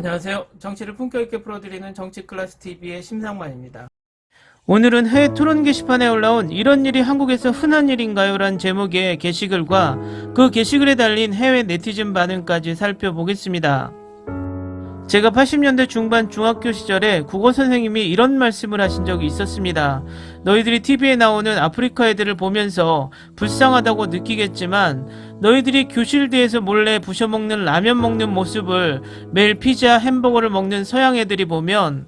안녕하세요. 정치를 품격 있게 풀어드리는 정치 클래스 TV의 심상만입니다. 오늘은 해외 토론 게시판에 올라온 이런 일이 한국에서 흔한 일인가요? 란 제목의 게시글과 그 게시글에 달린 해외 네티즌 반응까지 살펴보겠습니다. 제가 80년대 중반 중학교 시절에 국어 선생님이 이런 말씀을 하신 적이 있었습니다. 너희들이 TV에 나오는 아프리카 애들을 보면서 불쌍하다고 느끼겠지만 너희들이 교실대에서 몰래 부셔먹는 라면 먹는 모습을 매일 피자, 햄버거를 먹는 서양 애들이 보면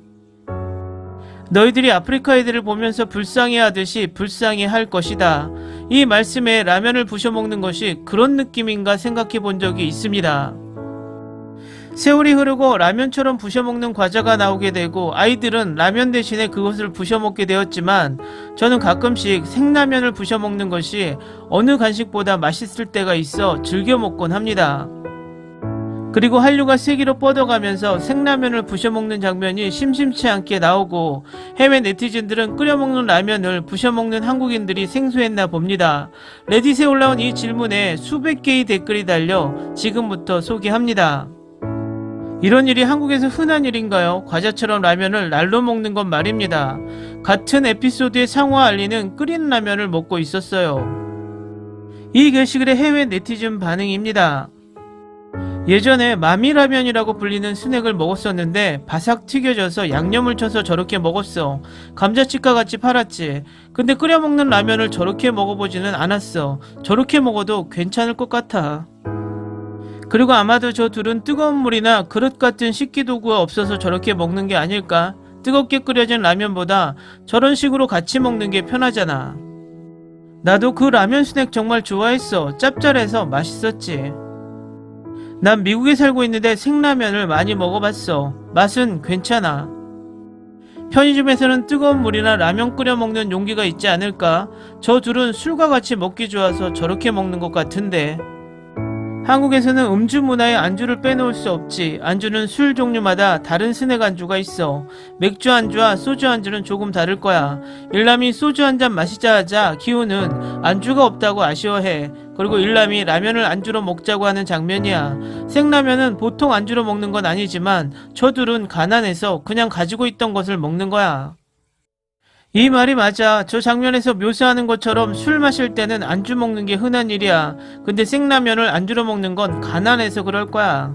너희들이 아프리카 애들을 보면서 불쌍해 하듯이 불쌍해 할 것이다. 이 말씀에 라면을 부셔먹는 것이 그런 느낌인가 생각해 본 적이 있습니다. 세월이 흐르고 라면처럼 부셔먹는 과자가 나오게 되고 아이들은 라면 대신에 그것을 부셔먹게 되었지만 저는 가끔씩 생라면을 부셔먹는 것이 어느 간식보다 맛있을 때가 있어 즐겨 먹곤 합니다. 그리고 한류가 세기로 뻗어가면서 생라면을 부셔먹는 장면이 심심치 않게 나오고 해외 네티즌들은 끓여먹는 라면을 부셔먹는 한국인들이 생소했나 봅니다. 레딧에 올라온 이 질문에 수백 개의 댓글이 달려 지금부터 소개합니다. 이런 일이 한국에서 흔한 일인가요? 과자처럼 라면을 날로 먹는 건 말입니다. 같은 에피소드의 상호와 알리는 끓인 라면을 먹고 있었어요. 이 게시글의 해외 네티즌 반응입니다. 예전에 마미라면이라고 불리는 스낵을 먹었었는데 바삭 튀겨져서 양념을 쳐서 저렇게 먹었어. 감자칩과 같이 팔았지. 근데 끓여 먹는 라면을 저렇게 먹어보지는 않았어. 저렇게 먹어도 괜찮을 것 같아. 그리고 아마도 저 둘은 뜨거운 물이나 그릇 같은 식기 도구가 없어서 저렇게 먹는 게 아닐까? 뜨겁게 끓여진 라면보다 저런 식으로 같이 먹는 게 편하잖아. 나도 그 라면 스낵 정말 좋아했어. 짭짤해서 맛있었지. 난 미국에 살고 있는데 생라면을 많이 먹어봤어. 맛은 괜찮아. 편의점에서는 뜨거운 물이나 라면 끓여 먹는 용기가 있지 않을까? 저 둘은 술과 같이 먹기 좋아서 저렇게 먹는 것 같은데. 한국에서는 음주 문화에 안주를 빼놓을 수 없지. 안주는 술 종류마다 다른 스낵 안주가 있어. 맥주 안주와 소주 안주는 조금 다를 거야. 일남이 소주 한 잔 마시자 하자 기우는 안주가 없다고 아쉬워해. 그리고 일남이 라면을 안주로 먹자고 하는 장면이야. 생라면은 보통 안주로 먹는 건 아니지만 저 둘은 가난해서 그냥 가지고 있던 것을 먹는 거야. 이 말이 맞아. 저 장면에서 묘사하는 것처럼 술 마실 때는 안주 먹는 게 흔한 일이야. 근데 생라면을 안주로 먹는 건 가난해서 그럴 거야.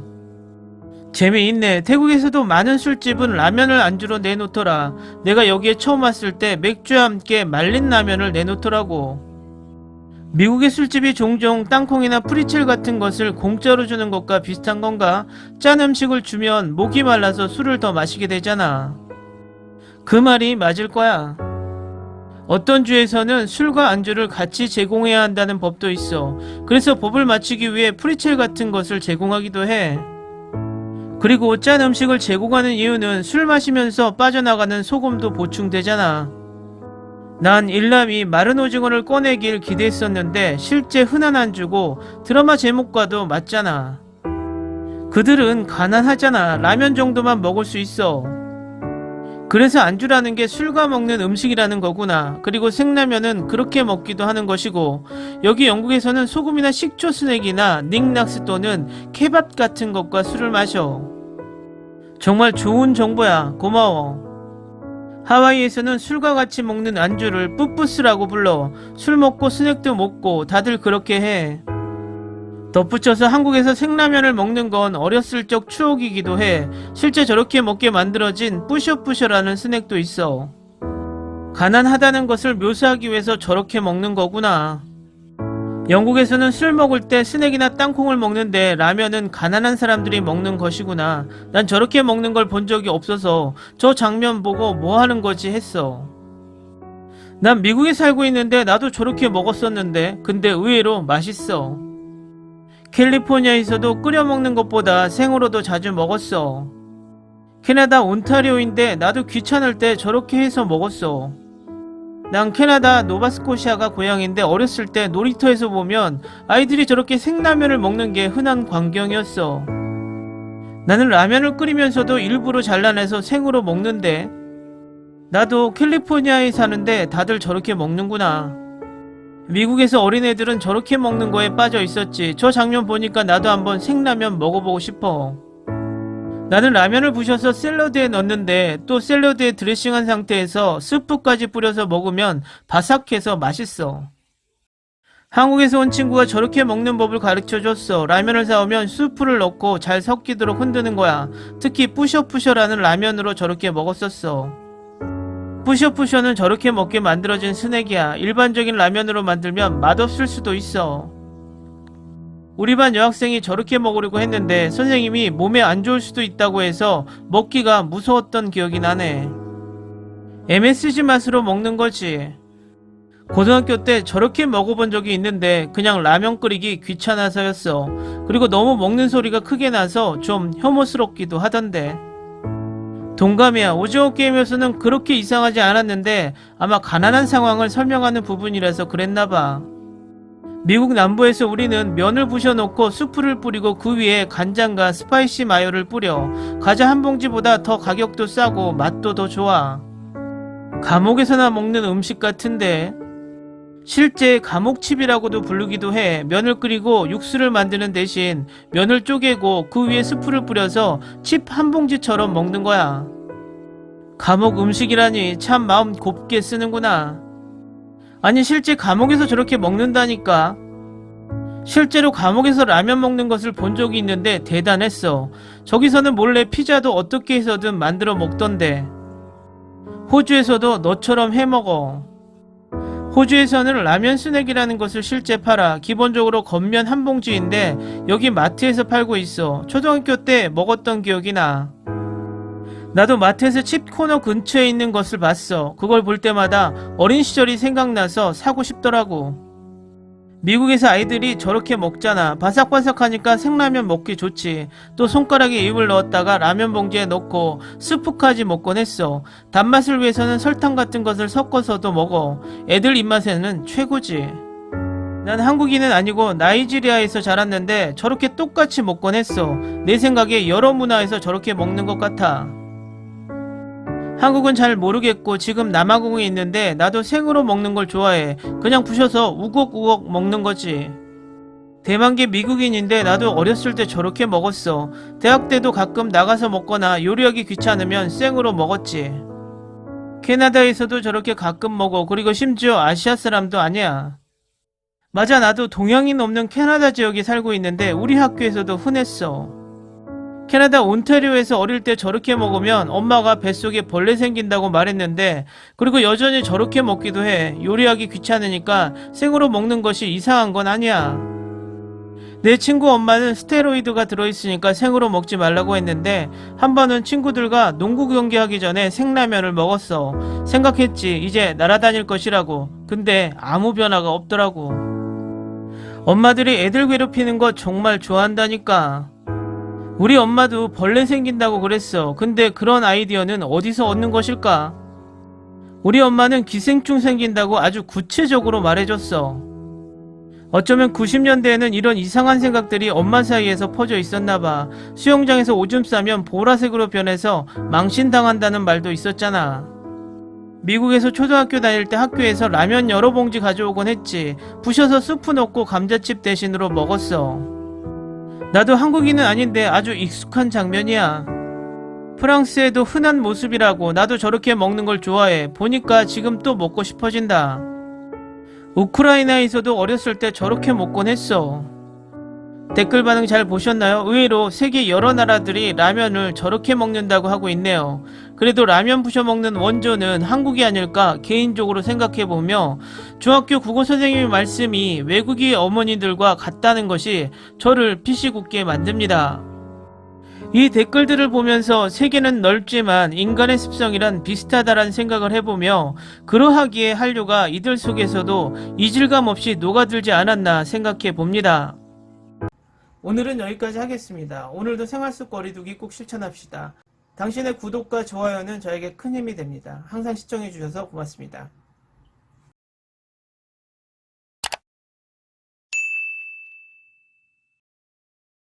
재미있네. 태국에서도 많은 술집은 라면을 안주로 내놓더라. 내가 여기에 처음 왔을 때 맥주와 함께 말린 라면을 내놓더라고. 미국의 술집이 종종 땅콩이나 프리첼 같은 것을 공짜로 주는 것과 비슷한 건가? 짠 음식을 주면 목이 말라서 술을 더 마시게 되잖아. 그 말이 맞을 거야. 어떤 주에서는 술과 안주를 같이 제공해야 한다는 법도 있어. 그래서 법을 맞추기 위해 프리첼 같은 것을 제공하기도 해. 그리고 짠 음식을 제공하는 이유는 술 마시면서 빠져나가는 소금도 보충되잖아. 난 일남이 마른 오징어를 꺼내길 기대했었는데 실제 흔한 안주고 드라마 제목과도 맞잖아. 그들은 가난하잖아. 라면 정도만 먹을 수 있어. 그래서 안주라는 게 술과 먹는 음식이라는 거구나. 그리고 생라면은 그렇게 먹기도 하는 것이고, 여기 영국에서는 소금이나 식초 스낵이나 닉낙스 또는 케밥 같은 것과 술을 마셔. 정말 좋은 정보야. 고마워. 하와이에서는 술과 같이 먹는 안주를 뿌뿌스라고 불러. 술 먹고 스낵도 먹고 다들 그렇게 해. 덧붙여서 한국에서 생라면을 먹는 건 어렸을 적 추억이기도 해. 실제 저렇게 먹게 만들어진 뿌셔뿌셔라는 스낵도 있어. 가난하다는 것을 묘사하기 위해서 저렇게 먹는 거구나. 영국에서는 술 먹을 때 스낵이나 땅콩을 먹는데 라면은 가난한 사람들이 먹는 것이구나. 난 저렇게 먹는 걸 본 적이 없어서 저 장면 보고 뭐 하는 거지 했어. 난 미국에 살고 있는데 나도 저렇게 먹었었는데 근데 의외로 맛있어. 캘리포니아에서도 끓여 먹는 것보다 생으로도 자주 먹었어. 캐나다 온타리오인데 나도 귀찮을 때 저렇게 해서 먹었어. 난 캐나다 노바스코시아가 고향인데 어렸을 때 놀이터에서 보면 아이들이 저렇게 생라면을 먹는 게 흔한 광경이었어. 나는 라면을 끓이면서도 일부러 잘라내서 생으로 먹는데 나도 캘리포니아에 사는데 다들 저렇게 먹는구나. 미국에서 어린애들은 저렇게 먹는 거에 빠져 있었지. 저 장면 보니까 나도 한번 생라면 먹어보고 싶어. 나는 라면을 부셔서 샐러드에 넣는데 또 샐러드에 드레싱한 상태에서 스프까지 뿌려서 먹으면 바삭해서 맛있어. 한국에서 온 친구가 저렇게 먹는 법을 가르쳐 줬어. 라면을 사오면 수프를 넣고 잘 섞이도록 흔드는 거야. 특히 뿌셔뿌셔라는 라면으로 저렇게 먹었었어. 뿌셔뿌셔는 저렇게 먹게 만들어진 스낵이야. 일반적인 라면으로 만들면 맛없을 수도 있어. 우리 반 여학생이 저렇게 먹으려고 했는데 선생님이 몸에 안 좋을 수도 있다고 해서 먹기가 무서웠던 기억이 나네. MSG 맛으로 먹는 거지. 고등학교 때 저렇게 먹어본 적이 있는데 그냥 라면 끓이기 귀찮아서였어. 그리고 너무 먹는 소리가 크게 나서 좀 혐오스럽기도 하던데. 동감이야. 오징어 게임에서는 그렇게 이상하지 않았는데 아마 가난한 상황을 설명하는 부분이라서 그랬나봐. 미국 남부에서 우리는 면을 부셔놓고 수프를 뿌리고 그 위에 간장과 스파이시 마요를 뿌려 과자 한 봉지보다 더 가격도 싸고 맛도 더 좋아. 감옥에서나 먹는 음식 같은데 실제 감옥칩이라고도 부르기도 해 면을 끓이고 육수를 만드는 대신 면을 쪼개고 그 위에 스프를 뿌려서 칩 한 봉지처럼 먹는 거야. 감옥 음식이라니 참 마음 곱게 쓰는구나. 아니 실제 감옥에서 저렇게 먹는다니까. 실제로 감옥에서 라면 먹는 것을 본 적이 있는데 대단했어. 저기서는 몰래 피자도 어떻게 해서든 만들어 먹던데. 호주에서도 너처럼 해 먹어. 호주에서는 라면 스낵이라는 것을 실제 팔아. 기본적으로 겉면 한 봉지인데 여기 마트에서 팔고 있어. 초등학교 때 먹었던 기억이 나. 나도 마트에서 칩 코너 근처에 있는 것을 봤어. 그걸 볼 때마다 어린 시절이 생각나서 사고 싶더라고. 미국에서 아이들이 저렇게 먹잖아. 바삭바삭하니까 생라면 먹기 좋지. 또 손가락에 입을 넣었다가 라면 봉지에 넣고 스프까지 먹곤 했어. 단맛을 위해서는 설탕 같은 것을 섞어서도 먹어. 애들 입맛에는 최고지. 난 한국인은 아니고 나이지리아에서 자랐는데 저렇게 똑같이 먹곤 했어. 내 생각에 여러 문화에서 저렇게 먹는 것 같아. 한국은 잘 모르겠고 지금 남아공에 있는데 나도 생으로 먹는 걸 좋아해. 그냥 부셔서 우걱우걱 먹는 거지. 대만계 미국인인데 나도 어렸을 때 저렇게 먹었어. 대학 때도 가끔 나가서 먹거나 요리하기 귀찮으면 생으로 먹었지. 캐나다에서도 저렇게 가끔 먹어. 그리고 심지어 아시아 사람도 아니야. 맞아, 나도 동양인 없는 캐나다 지역에 살고 있는데 우리 학교에서도 흔했어. 캐나다 온타리오에서 어릴 때 저렇게 먹으면 엄마가 뱃속에 벌레 생긴다고 말했는데 그리고 여전히 저렇게 먹기도 해. 요리하기 귀찮으니까 생으로 먹는 것이 이상한 건 아니야. 내 친구 엄마는 스테로이드가 들어있으니까 생으로 먹지 말라고 했는데 한 번은 친구들과 농구 경기하기 전에 생라면을 먹었어. 생각했지. 이제 날아다닐 것이라고. 근데 아무 변화가 없더라고. 엄마들이 애들 괴롭히는 거 정말 좋아한다니까. 우리 엄마도 벌레 생긴다고 그랬어. 근데 그런 아이디어는 어디서 얻는 것일까? 우리 엄마는 기생충 생긴다고 아주 구체적으로 말해줬어. 어쩌면 90년대에는 이런 이상한 생각들이 엄마 사이에서 퍼져 있었나봐. 수영장에서 오줌 싸면 보라색으로 변해서 망신당한다는 말도 있었잖아. 미국에서 초등학교 다닐 때 학교에서 라면 여러 봉지 가져오곤 했지. 부셔서 수프 넣고 감자칩 대신으로 먹었어. 나도 한국인은 아닌데 아주 익숙한 장면이야. 프랑스에도 흔한 모습이라고 나도 저렇게 먹는 걸 좋아해. 보니까 지금 또 먹고 싶어진다. 우크라이나에서도 어렸을 때 저렇게 먹곤 했어. 댓글 반응 잘 보셨나요? 의외로 세계 여러 나라들이 라면을 저렇게 먹는다고 하고 있네요. 그래도 라면 부셔 먹는 원조는 한국이 아닐까 개인적으로 생각해보며 중학교 국어 선생님의 말씀이 외국의 어머니들과 같다는 것이 저를 피시 굳게 만듭니다. 이 댓글들을 보면서 세계는 넓지만 인간의 습성이란 비슷하다란 생각을 해보며 그러하기에 한류가 이들 속에서도 이질감 없이 녹아들지 않았나 생각해 봅니다. 오늘은 여기까지 하겠습니다. 오늘도 생활 속 거리두기 꼭 실천합시다. 당신의 구독과 좋아요는 저에게 큰 힘이 됩니다. 항상 시청해주셔서 고맙습니다.